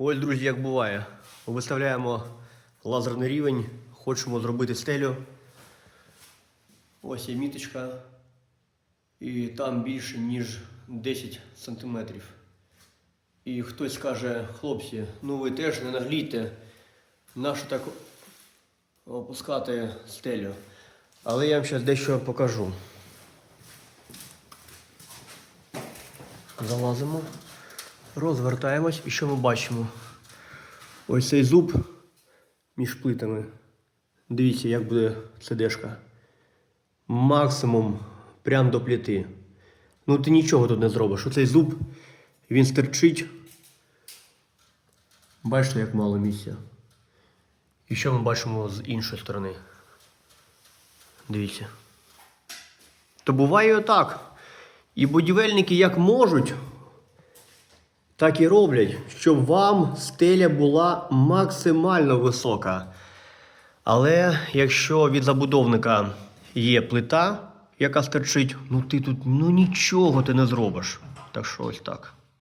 Ось, друзі, як буває. Виставляємо лазерний рівень, хочемо зробити стелю. Ось є міточка. І там більше, ніж 10 сантиметрів. І хтось скаже, хлопці, ну ви теж не наглійте, нащо так опускати стелю. Але я вам зараз дещо покажу. Залазимо, розвертаємось і що ми бачимо? Ось цей зуб між плитами. Дивіться, як буде цедешка. Максимум прям до плити. Ну ти нічого тут не зробиш. Оцей зуб, він стерчить. Бачите, як мало місця. І що ми бачимо з іншої сторони? Дивіться. То буває отак. І будівельники як можуть, так і роблять, щоб вам стеля була максимально висока. Але якщо від забудовника є плита, яка стерчить, ну ти тут ну нічого ти не зробиш. Так що ось так.